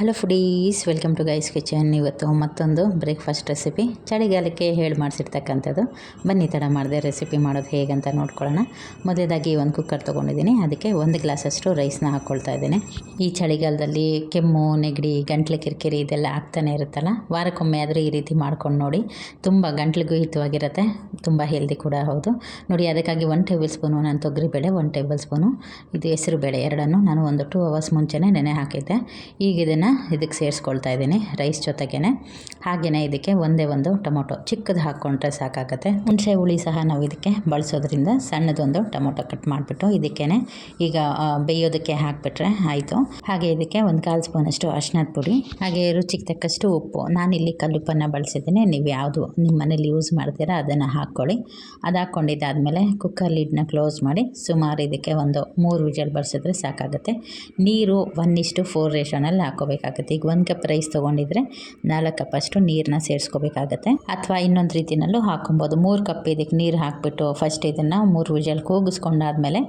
Hello foodies, welcome to guys kitchen. ಇವತ್ತು ಮತ್ತೊಂದು breakfast recipe. ಚಳಿಗಾಲಕ್ಕೆ ಹೇಳಿ ಮಾಡಿಸಿರ್ತಕ್ಕಂಥದ್ದು. ಬನ್ನಿ ತಡ ಮಾಡಿದೆ ರೆಸಿಪಿ ಮಾಡೋದು ಹೇಗಂತ ನೋಡ್ಕೊಳ್ಳೋಣ. ಮೊದಲೇದಾಗಿ ಒಂದು ಕುಕ್ಕರ್ ತೊಗೊಂಡಿದ್ದೀನಿ. ಅದಕ್ಕೆ ಒಂದು ಗ್ಲಾಸಷ್ಟು ರೈಸ್ನ ಹಾಕ್ಕೊಳ್ತಾ ಇದ್ದೀನಿ. ಈ ಚಳಿಗಾಲದಲ್ಲಿ ಕೆಮ್ಮು, ನೆಗಡಿ, ಗಂಟ್ಲು ಕಿರಿಕಿರಿ ಇದೆಲ್ಲ ಆಗ್ತಾನೆ ಇರುತ್ತಲ್ಲ, ವಾರಕ್ಕೊಮ್ಮೆ ಆದರೆ ಈ ರೀತಿ ಮಾಡ್ಕೊಂಡು ನೋಡಿ. ತುಂಬ ಗಂಟ್ಲಿಗೂ ಹಿತವಾಗಿರುತ್ತೆ. ತುಂಬ ಹೆಲ್ದಿ ಕೂಡ ಹೌದು. ನೋಡಿ, ಅದಕ್ಕಾಗಿ ಒನ್ ಟೇಬಲ್ ಸ್ಪೂನು ನಾನು ತೊಗರಿಬೇಳೆ ಒನ್ ಟೇಬಲ್ ಸ್ಪೂನು ಇದು ಹೆಸರು ಬೇಳೆ ಎರಡನ್ನು ನಾನು ಒಂದು ಟೂ ಅವರ್ಸ್ ಮುಂಚೆನೇ ನೆನೆ ಹಾಕಿದ್ದೆ. ಈಗ ಇದನ್ನು ಇದಕ್ಕೆ ಸೇರಿಸ್ಕೊಳ್ತಾ ಇದ್ದೀನಿ ರೈಸ್ ಜೊತೆಗೇ ಹಾಗೆಯೇ ಇದಕ್ಕೆ ಒಂದೇ ಒಂದು ಟೊಮೊಟೊ. ಚಿಕ್ಕದು ಹಾಕ್ಕೊಂಡ್ರೆ ಸಾಕಾಗುತ್ತೆ. ಹುಣಸೆ ಹುಳಿ ಸಹ ನಾವು ಇದಕ್ಕೆ ಬಳಸೋದ್ರಿಂದ ಸಣ್ಣದೊಂದು ಟೊಮೊಟೊ ಕಟ್ ಮಾಡಿಬಿಟ್ಟು ಇದಕ್ಕೇ ಈಗ ಬೇಯೋದಕ್ಕೆ ಹಾಕಿಬಿಟ್ರೆ ಆಯಿತು. ಹಾಗೆ ಇದಕ್ಕೆ ಒಂದು ಕಾಲು ಸ್ಪೂನಷ್ಟು ಅರ್ಶಿನದ ಪುಡಿ, ಹಾಗೆ ರುಚಿಗೆ ತಕ್ಕಷ್ಟು ಉಪ್ಪು. ನಾನಿಲ್ಲಿ ಕಲ್ಲುಪ್ಪನ್ನು ಬಳಸಿದ್ದೀನಿ. ನೀವು ಯಾವುದು ನಿಮ್ಮ ಮನೇಲಿ ಯೂಸ್ ಮಾಡ್ತೀರಾ ಅದನ್ನು ಹಾಕ್ಕೊಳ್ಳಿ. ಅದು ಹಾಕ್ಕೊಂಡಿದ್ದಾದಮೇಲೆ ಕುಕ್ಕರ್ ಲಿಡ್ನ ಕ್ಲೋಸ್ ಮಾಡಿ ಸುಮಾರು ಇದಕ್ಕೆ ಒಂದು ಮೂರು ವಿಜಲ್ ಬರ್ಸಿದ್ರೆ ಸಾಕಾಗುತ್ತೆ. ನೀರು ಒನ್ ಇಷ್ಟು ಫೋರ್ ರೇಷನಲ್ಲಿ ಹಾಕ್ಕೋಬೇಕಾಗುತ್ತೆ ಈಗ ಒಂದು ಕಪ್ ರೈಸ್ ತೊಗೊಂಡಿದ್ರೆ ನಾಲ್ಕು ಕಪ್ ಅಷ್ಟು ನೀರನ್ನ ಸೇರಿಸ್ಕೋಬೇಕಾಗತ್ತೆ. ಅಥವಾ ಇನ್ನೊಂದು ರೀತಿಯಲ್ಲೂ ಹಾಕೊಬೋದು ಮೂರು ಕಪ್ ಇದಕ್ಕೆ ನೀರು ಹಾಕಿಬಿಟ್ಟು ಫಸ್ಟ್ ಇದನ್ನು ಮೂರು ವಿಜಲ್ ಕೂಗಿಸ್ಕೊಂಡಾದ್ಮೇಲೆ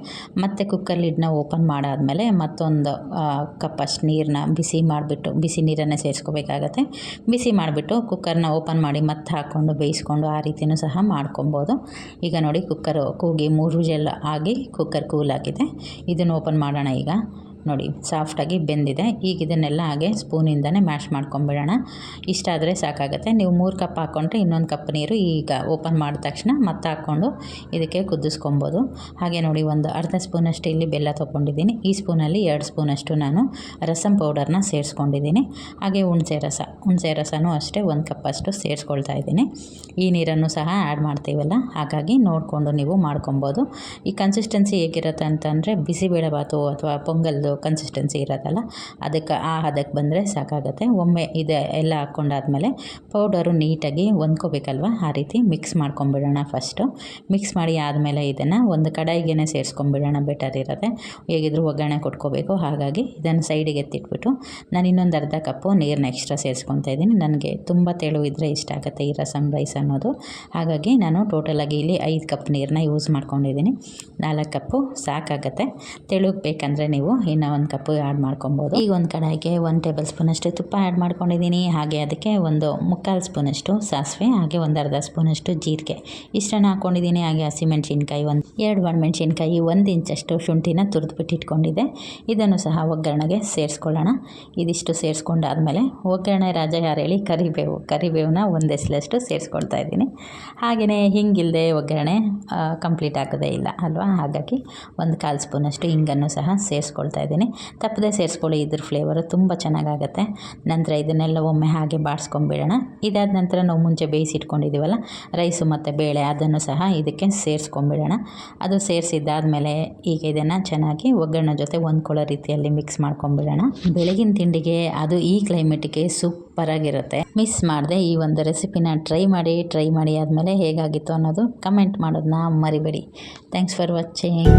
ಮತ್ತೆ ಕುಕ್ಕರ್ ಲಿಡ್ನ ಓಪನ್ ಮಾಡಾದಮೇಲೆ ಮತ್ತೊಂದು ಕಪ್ ಅಷ್ಟು ನೀರನ್ನ ಬಿಸಿ ಮಾಡಿಬಿಟ್ಟು, ಬಿಸಿ ನೀರನ್ನು ಸೇರಿಸ್ಕೋಬೇಕಾಗತ್ತೆ. ಬಿಸಿ ಮಾಡಿಬಿಟ್ಟು ಕುಕ್ಕರ್ನ ಓಪನ್ ಮಾಡಿ ಮತ್ತೆ ಹಾಕ್ಕೊಂಡು ಬೇಯಿಸ್ಕೊಂಡು ಆ ರೀತಿಯೂ ಸಹ ಮಾಡ್ಕೊಬೋದು. ಈಗ ನೋಡಿ ಕುಕ್ಕರ್ ಕೂಗಿ ಮೂರು ವಿಜಲ್ ಆಗಿ ಕುಕ್ಕರ್ ಕೂಲ್ ಆಗಿದೆ. ಇದನ್ನು ಓಪನ್ ಮಾಡೋಣ ಈಗ. ನೋಡಿ ಸಾಫ್ಟಾಗಿ ಬೆಂದಿದೆ. ಈಗ ಇದನ್ನೆಲ್ಲ ಹಾಗೆ ಸ್ಪೂನಿಂದನೇ ಮ್ಯಾಶ್ ಮಾಡ್ಕೊಂಬಿಡೋಣ. ಇಷ್ಟಾದರೆ ಸಾಕಾಗುತ್ತೆ. ನೀವು ಮೂರು ಕಪ್ ಹಾಕ್ಕೊಂಡ್ರೆ ಇನ್ನೊಂದು ಕಪ್ ನೀರು ಈಗ ಓಪನ್ ಮಾಡಿದ ತಕ್ಷಣ ಮತ್ತೆ ಹಾಕ್ಕೊಂಡು ಇದಕ್ಕೆ ಕುದಿಸ್ಕೊಬೋದು. ಹಾಗೆ ನೋಡಿ, ಒಂದು ಅರ್ಧ ಸ್ಪೂನಷ್ಟು ಇಲ್ಲಿ ಬೆಲ್ಲ ತೊಗೊಂಡಿದ್ದೀನಿ. ಈ ಸ್ಪೂನಲ್ಲಿ ಎರಡು ಸ್ಪೂನಷ್ಟು ನಾನು ರಸಂ ಪೌಡರ್ನ ಸೇರಿಸ್ಕೊಂಡಿದ್ದೀನಿ. ಹಾಗೆ ಹುಣಸೆ ರಸ, ಹುಣಸೆ ರಸನೂ ಅಷ್ಟೇ ಒಂದು ಕಪ್ಪಷ್ಟು ಸೇರಿಸ್ಕೊಳ್ತಾ ಇದ್ದೀನಿ. ಈ ನೀರನ್ನು ಸಹ ಆ್ಯಡ್ ಮಾಡ್ತೀವಲ್ಲ, ಹಾಗಾಗಿ ನೋಡಿಕೊಂಡು ನೀವು ಮಾಡ್ಕೊಬೋದು. ಈ ಕನ್ಸಿಸ್ಟೆನ್ಸಿ ಹೇಗಿರುತ್ತೆ ಅಂತಂದರೆ ಬಿಸಿಬೇಳೆಬಾತು ಅಥವಾ ಪೊಂಗಲ್ದು ಕನ್ಸಿಸ್ಟೆನ್ಸಿ ಇರೋದಲ್ಲ ಅದಕ್ಕೆ ಆ ಹದಕ್ಕೆ ಬಂದರೆ ಸಾಕಾಗುತ್ತೆ. ಒಮ್ಮೆ ಇದೆ ಎಲ್ಲ ಹಾಕ್ಕೊಂಡಾದ್ಮೇಲೆ ಪೌಡರು ನೀಟಾಗಿ ಹೊಂದ್ಕೋಬೇಕಲ್ವ? ಆ ರೀತಿ ಮಿಕ್ಸ್ ಮಾಡ್ಕೊಂಬಿಡೋಣ ಫಸ್ಟು ಮಿಕ್ಸ್ ಮಾಡಿ ಆದಮೇಲೆ ಇದನ್ನು ಒಂದು ಕಡಾಯಿಗೆ ಸೇರಿಸ್ಕೊಂಬಿಡೋಣ ಬೆಟರ್ ಇರುತ್ತೆ. ಹೇಗಿದ್ರು ಒಗ್ಗರಣೆ ಕೊಟ್ಕೋಬೇಕು. ಹಾಗಾಗಿ ಇದನ್ನು ಸೈಡಿಗೆ ಎತ್ತಿಟ್ಬಿಟ್ಟು ನಾನು ಇನ್ನೊಂದು ಅರ್ಧ ಕಪ್ಪು ನೀರನ್ನ ಎಕ್ಸ್ಟ್ರಾ ಸೇರಿಸ್ಕೊತಾ ಇದ್ದೀನಿ. ನನಗೆ ತುಂಬ ತೆಳು ಇದ್ದರೆ ಇಷ್ಟ ಆಗುತ್ತೆ ಈ ರಸಮ್ ರೈಸ್ ಅನ್ನೋದು. ಹಾಗಾಗಿ ನಾನು ಟೋಟಲಾಗಿ ಇಲ್ಲಿ ಐದು ಕಪ್ ನೀರನ್ನ ಯೂಸ್ ಮಾಡ್ಕೊಂಡಿದ್ದೀನಿ. ನಾಲ್ಕು ಕಪ್ಪು ಸಾಕಾಗತ್ತೆ. ತೆಳುಗೆ ಬೇಕಂದರೆ ನೀವು ಇನ್ನು ಒಂದು ಕಪ್ಪು ಆ್ಯಡ್ ಮಾಡ್ಕೊಬೋದು. ಈಗ ಒಂದು ಕಡಾಯಿಗೆ ಒಂದು ಟೇಬಲ್ ಸ್ಪೂನಷ್ಟು ತುಪ್ಪ ಆ್ಯಡ್ ಮಾಡ್ಕೊಂಡಿದ್ದೀನಿ ಹಾಗೆ ಅದಕ್ಕೆ ಒಂದು ಮುಕ್ಕಾಲು ಸ್ಪೂನಷ್ಟು ಸಾಸಿವೆ, ಹಾಗೆ ಒಂದು ಅರ್ಧ ಸ್ಪೂನಷ್ಟು ಜೀರಿಗೆ. ಇಷ್ಟನ್ನು ಹಾಕ್ಕೊಂಡಿದ್ದೀನಿ ಹಾಗೆ ಹಸಿಮೆಣ್ಸಿನ್ಕಾಯಿ ಒಂದು ಎರಡು ಒಣಮೆಣ್ಸಿನ್ಕಾಯಿ ಒಂದು ಇಂಚಷ್ಟು ಶುಂಠಿನ ತುರಿದ್ಬಿಟ್ಟು ಇಟ್ಕೊಂಡಿದ್ದೆ ಇದನ್ನು ಸಹ ಒಗ್ಗರಣೆಗೆ ಸೇರಿಸ್ಕೊಳ್ಳೋಣ. ಇದಿಷ್ಟು ಸೇರಿಸ್ಕೊಂಡಾದ್ಮೇಲೆ ಒಗ್ಗರಣೆ ರಾಜ ಯಾರು ಹೇಳಿ ಕರಿಬೇವು, ಕರಿಬೇವನ್ನ ಒಂದು ಎಸಲಷ್ಟು ಸೇರಿಸ್ಕೊಳ್ತಾ ಇದ್ದೀನಿ. ಹಾಗೆಯೇ ಹಿಂಗಿಲ್ಲದೆ ಒಗ್ಗರಣೆ ಕಂಪ್ಲೀಟ್ ಆಗೋದೇ ಇಲ್ಲ ಅಲ್ವಾ? ಹಾಗಾಗಿ ಒಂದು ಕಾಲು ಸ್ಪೂನಷ್ಟು ಹಿಂಗನ್ನು ಸಹ ಸೇರಿಸ್ಕೊಳ್ತಾ ಇದ್ದೀನಿ. ತಪ್ಪದೆ ಸೇರಿಸ್ಕೊಳ್ಳಿ, ಇದ್ರ ಫ್ಲೇವರು ತುಂಬ ಚೆನ್ನಾಗಾಗತ್ತೆ. ನಂತರ ಇದನ್ನೆಲ್ಲ ಒಮ್ಮೆ ಹಾಗೆ ಬಾಡಿಸ್ಕೊಂಬಿಡೋಣ ಇದಾದ ನಂತರ ನಾವು ಮುಂಚೆ ಬೇಯಿಸಿಟ್ಕೊಂಡಿದ್ದೀವಲ್ಲ, ರೈಸು ಮತ್ತು ಬೇಳೆ ಅದನ್ನು ಸಹ ಇದಕ್ಕೆ ಸೇರಿಸ್ಕೊಂಬಿಡೋಣ. ಅದು ಸೇರಿಸಿದ್ದಾದಮೇಲೆ ಈಗ ಇದನ್ನು ಚೆನ್ನಾಗಿ ಒಗ್ಗರಣೆ ಜೊತೆ ಹೊಂದ್ಕೊಳ್ಳೋ ರೀತಿಯಲ್ಲಿ ಮಿಕ್ಸ್ ಮಾಡ್ಕೊಂಬಿಡೋಣ. ಬೆಳಗಿನ ತಿಂಡಿಗೆ ಅದು ಈ ಕ್ಲೈಮೇಟಿಗೆ ಸೂಪರಾಗಿರುತ್ತೆ. ಮಿಸ್ ಮಾಡದೆ ಈ ಒಂದು ರೆಸಿಪಿನ ಟ್ರೈ ಮಾಡಿ ಟ್ರೈ ಮಾಡಿ ಆದಮೇಲೆ ಹೇಗಾಗಿತ್ತು ಅನ್ನೋದು ಕಮೆಂಟ್ ಮಾಡೋದನ್ನ ಮರಿಬೇಡಿ. Thanks for watching